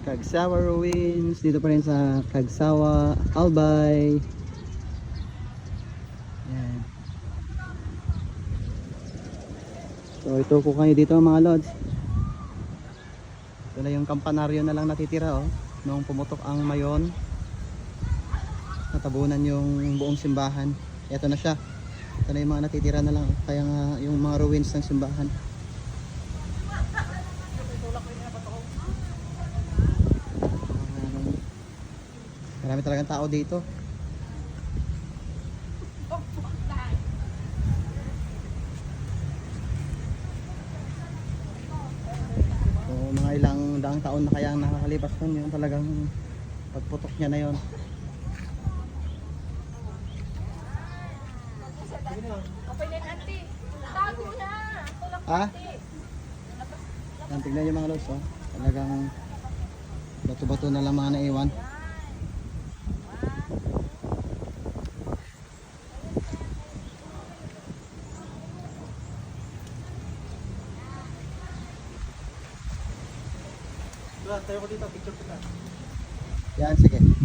Kagsawa Ruins. Dito pa rin sa Kagsawa, Albay. Yan. So ito ko kayo dito mga lods. Ito na yung kampanaryo na lang natitira oh. Nung pumutok ang mayon. Natabunan yung buong simbahan. Ito na siya. Ito na yung mga natitira na lang. Kaya nga yung mga ruins ng simbahan. Marami talagang tao dito. So, mga ilang daang taon na kaya ang nakakalipas nun yung talagang pagputok niya na yon. Okay na auntie. Tago na. Tulak Ah? Mga lods, oh. Talagang bato-bato na lang mga naiwan. Tayo mo dito, picture kita. Yan, sige.